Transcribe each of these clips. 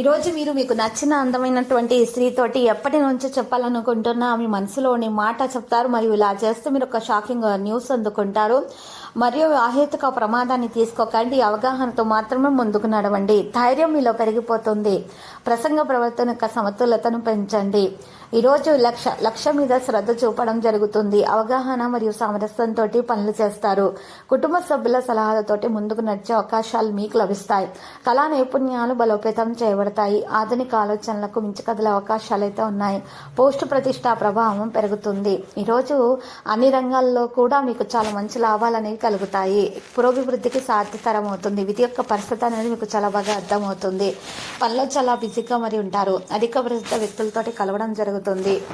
ఈరోజు మీరు మీకు నచ్చిన అందమైనటువంటి స్త్రీతోటి ఎప్పటి నుంచో చెప్పాలనుకుంటున్నా మీ మనసులోని మాట చెప్తారు మరియు ఇలా చేస్తే మీరు ఒక షాకింగ్ న్యూస్ అందుకుంటారు. మరియు అహేతుక ప్రమాదాన్ని తీసుకోకండి అవగాహనతో మాత్రమే ముందుకు నడవండి. ధైర్యం మీలో పెరిగిపోతుంది. ప్రసంగ ప్రవర్తన యొక్క సమతులతను పెంచండి. ఈరోజు లక్ష లక్ష్యం మీద శ్రద్ధ చూపడం జరుగుతుంది. అవగాహన మరియు సామరస్యంతో పనులు చేస్తారు. కుటుంబ సభ్యుల సలహాలతోటి ముందుకు నడిచే అవకాశాలు మీకు లభిస్తాయి. కళా నైపుణ్యాలు బలోపేతం చేయబడతాయి. ఆధునిక ఆలోచనలకు మించి కదిలే అవకాశాలు అయితే ఉన్నాయి. పోస్టు ప్రతిష్ట ప్రభావం పెరుగుతుంది. ఈరోజు అన్ని రంగాల్లో కూడా మీకు చాలా మంచి లాభాలు అనేవి కలుగుతాయి. పురోభివృద్ధికి సాధ్యతరం అవుతుంది విధి యొక్క పరిస్థితి అనేది మీకు చాలా బాగా అర్థమవుతుంది. పనిలో చాలా బిజీగా మరి ఉంటారు. అధిక ప్రసిద్ధ వ్యక్తులతోటి కలవడం జరుగుతుంది.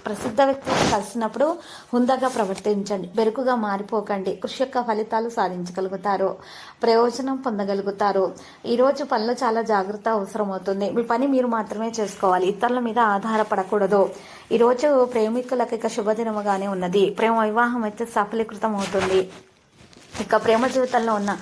ప్రసిద్ధ వ్యక్తులు కలిసినప్పుడు హుందాగా ప్రవర్తించండి. బెరుకుగా మారిపోకండి. కృషి యొక్క ఫలితాలు సాధించగలుగుతారు. ప్రయోజనం పొందగలుగుతారు. ఈరోజు పనిలో చాలా జాగ్రత్త అవసరమవుతుంది. మీ పని మీరు మాత్రమే చేసుకోవాలి. ఇతరుల మీద ఆధారపడకూడదు. ఈరోజు ప్రేమికులకు ఇక శుభదినముగానే ఉన్నది. ప్రేమ వివాహం అయితే సఫలీకృతం అవుతుంది ఇక ప్రేమ జీవితంలో ఉన్న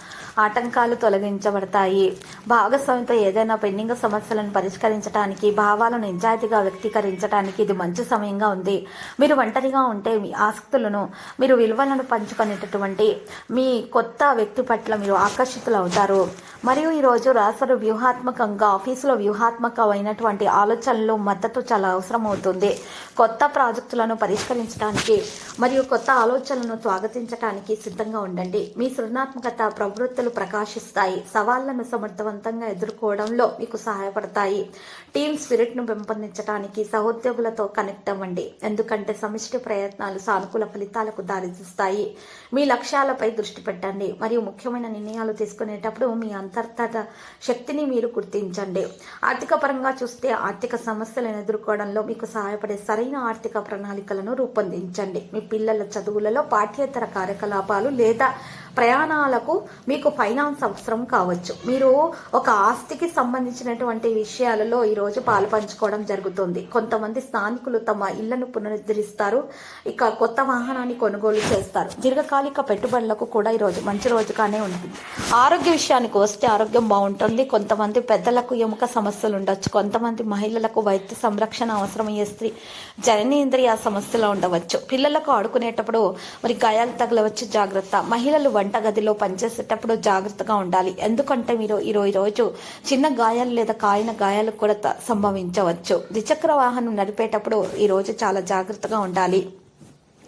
ఆటంకాలు తొలగించబడతాయి. భాగస్వామితో ఏదైనా పెండింగ్ సమస్యలను పరిష్కరించడానికి భావాలను నిజాయితీగా వ్యక్తీకరించడానికి ఇది మంచి సమయంగా ఉంది. మీరు ఒంటరిగా ఉంటే మీ ఆసక్తులను మీరు విలువలను పంచుకునేటటువంటి మీ కొత్త వ్యక్తి పట్ల మీరు ఆకర్షితులు అవుతారు మరియు ఈరోజు రాసరు వ్యూహాత్మకంగా ఆఫీసులో వ్యూహాత్మకమైనటువంటి ఆలోచనలు మద్దతు చాలా అవసరం అవుతుంది కొత్త ప్రాజెక్టులను పరిష్కరించడానికి మరియు కొత్త ఆలోచనలను స్వాగతించడానికి సిద్ధంగా ఉండండి. మీ సృజనాత్మకత ప్రవృత్తులు ప్రకాశిస్తాయి. సవాళ్ళను సమర్థవంతంగా ఎదుర్కోవడంలో మీకు సహాయపడతాయి. టీమ్ స్పిరిట్ను పెంపొందించడానికి సహోద్యోగులతో కనెక్ట్ అవ్వండి. ఎందుకంటే సమిష్టి ప్రయత్నాలు సానుకూల ఫలితాలకు దారితీస్తాయి. మీ లక్ష్యాలపై దృష్టి పెట్టండి. మరియు ముఖ్యమైన నిర్ణయాలు తీసుకునేటప్పుడు మీ అంతర్గత శక్తిని మీరు గుర్తించండి. ఆర్థిక పరంగా చూస్తే ఆర్థిక సమస్యలను ఎదుర్కోవడంలో మీకు సహాయపడే సరైన ఆర్థిక ప్రణాళికలను రూపొందించండి. మీ పిల్లల చదువులలో పాఠ్యేతర కార్యకలాపాలు లేదా ప్రయాణాలకు మీకు ఫైనాన్స్ అవసరం కావచ్చు. మీరు ఒక ఆస్తికి సంబంధించినటువంటి విషయాలలో ఈరోజు పాలు పంచుకోవడం జరుగుతుంది. కొంతమంది స్థానికులు తమ ఇళ్ళను పునరుద్ధరిస్తారు. ఇక కొత్త వాహనాన్ని కొనుగోలు చేస్తారు. దీర్ఘకాలిక పెట్టుబడులకు కూడా ఈరోజు మంచి రోజుగానే ఉంటుంది ఆరోగ్య విషయానికి వస్తే ఆరోగ్యం బాగుంటుంది. కొంతమంది పెద్దలకు ఎముక సమస్యలు ఉండొచ్చు. కొంతమంది మహిళలకు వైద్య సంరక్షణ అవసరమయ్యే స్త్రీ జననేంద్రియ సమస్యలు ఉండవచ్చు. పిల్లలకు ఆడుకునేటప్పుడు మరి గాయాలు తగలవచ్చు. జాగ్రత్త. మహిళలు వంటగదిలో పనిచేసేటప్పుడు జాగ్రత్తగా ఉండాలి. ఎందుకంటే మీరు ఈరోజు రోజు చిన్న గాయాలు లేదా కాయిన గాయాలు కూడా సంభవించవచ్చు. ద్విచక్ర వాహనం నడిపేటప్పుడు ఈ రోజు చాలా జాగ్రత్తగా ఉండాలి.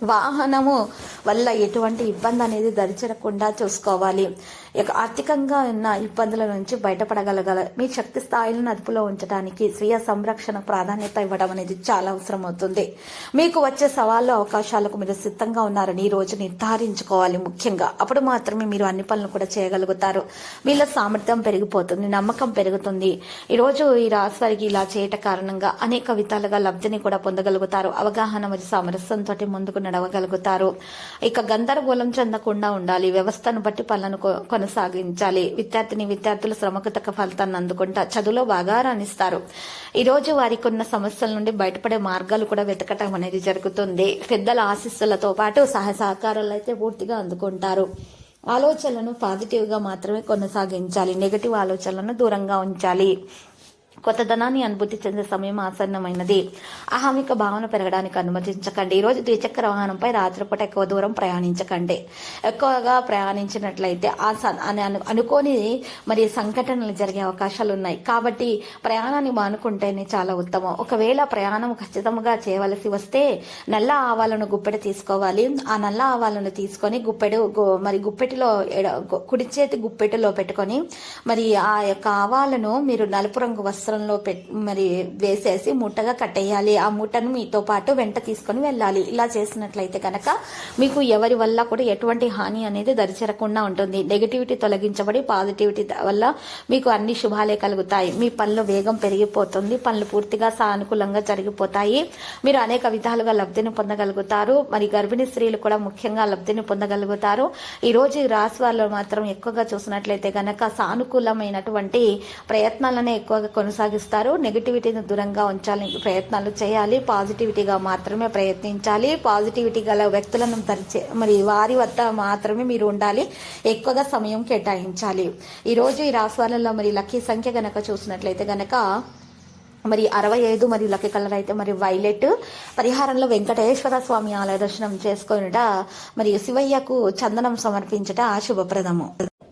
వాహనము వల్ల ఎటువంటి ఇబ్బంది అనేది దరిచేరకుండా చూసుకోవాలి. ఇక ఆర్థికంగా ఉన్న ఇబ్బందుల నుంచి బయటపడగలగాలి. మీ శక్తి స్థాయిలను అదుపులో ఉంచడానికి స్వీయ సంరక్షణ ప్రాధాన్యత ఇవ్వడం అనేది చాలా అవసరం అవుతుంది మీకు వచ్చే సవాళ్ళు అవకాశాలకు మీరు సిద్ధంగా ఉన్నారని ఈ రోజు నిర్ధారించుకోవాలి ముఖ్యంగా. అప్పుడు మాత్రమే మీరు అన్ని పనులు కూడా చేయగలుగుతారు. వీళ్ళ సామర్థ్యం పెరిగిపోతుంది నమ్మకం పెరుగుతుంది. ఈరోజు ఈ రాశి వారికి ఇలా చేయట కారణంగా అనేక విధాలుగా లబ్ధిని కూడా పొందగలుగుతారు. అవగాహన మరియు సామరస్యంతో ముందుకు నడవగలుగుతారు. ఇక గందరగోళం చెందకుండా ఉండాలి. వ్యవస్థను బట్టి పనులను కొ- కొనసాగించాలి. విద్యార్థిని విద్యార్థులు శ్రమకు తగ్గ ఫలితాన్ని అందుకుంటా చదువులో బాగా రాణిస్తారు. ఈ రోజు వారికి ఉన్న సమస్యల నుండి బయటపడే మార్గాలు కూడా వెతకటం అనేది జరుగుతుంది. పెద్దల ఆశీస్సులతో పాటు సహాయ సహకారాలు అయితే పూర్తిగా అందుకుంటారు. ఆలోచనలను పాజిటివ్గా మాత్రమే కొనసాగించాలి. నెగటివ్ ఆలోచనలను దూరంగా ఉంచాలి. కొత్తదనాన్ని అనుభూతి చెందే సమయం ఆసన్నమైనది. అహమిక భావన పెరగడానికి అనుమతించకండి. ఈరోజు ద్విచక్ర వాహనంపై రాత్రిపూట ఎక్కువ దూరం ప్రయాణించకండి. ఎక్కువగా ప్రయాణించినట్లయితే ఆ అని అనుకోని మరి సంఘటనలు జరిగే అవకాశాలు ఉన్నాయి కాబట్టి ప్రయాణాన్ని మానుకుంటేనే చాలా ఉత్తమం. ఒకవేళ ప్రయాణం ఖచ్చితంగా చేయవలసి వస్తే నల్ల ఆవాలను గుప్పెడు తీసుకోవాలి. ఆ నల్ల ఆవాలను తీసుకొని గుప్పెడు మరి గుప్పెటిలో ఎడ- కుడి చేతి గుప్పెటిలో పెట్టుకొని మరి ఆ యొక్క ఆవాలను మీరు నలుపు రంగు వస్త్రం వస్త్రంలో పెట్ మరి వేసేసి మూటగా కట్టేయాలి. ఆ మూటను మీతో పాటు వెంట తీసుకొని వెళ్ళాలి. ఇలా చేసినట్లయితే కనుక మీకు ఎవరి వల్ల కూడా ఎటువంటి హాని అనేది దరిచేరకుండా ఉంటుంది. నెగిటివిటీ తొలగించబడి పాజిటివిటీ వల్ల మీకు అన్ని శుభాలే కలుగుతాయి. మీ పనులు వేగం పెరిగిపోతుంది. పనులు పూర్తిగా సానుకూలంగా జరిగిపోతాయి. మీరు అనేక విధాలుగా లబ్ధిని పొందగలుగుతారు. మరి గర్భిణీ స్త్రీలు కూడా ముఖ్యంగా లబ్ధిని పొందగలుగుతారు. ఈ రోజు రాశి వాళ్ళు మాత్రం ఎక్కువగా చూసినట్లయితే కనుక సానుకూలమైనటువంటి ప్రయత్నాలనే ఎక్కువగా కొనసాగిస్తారు. నెగిటివిటీని దూరంగా ఉంచాలని ప్రయత్నాలు చేయాలి. పాజిటివిటీగా మాత్రమే ప్రయత్నించాలి. పాజిటివిటీ గల వ్యక్తులను పరిచే మరి వారి వద్ద మాత్రమే మీరు ఉండాలి. ఎక్కువగా సమయం కేటాయించాలి. ఈరోజు ఈ రాశి వాళ్ళలో మరి లక్కీ సంఖ్య గనక చూసినట్లయితే గనక మరి అరవై ఐదు మరియు లక్కీ కలర్ అయితే మరి వైలెట్. పరిహారంలో వెంకటేశ్వర స్వామి ఆలయ దర్శనం చేసుకొనుట మరియు శివయ్యకు చందనం సమర్పించట శుభప్రదము.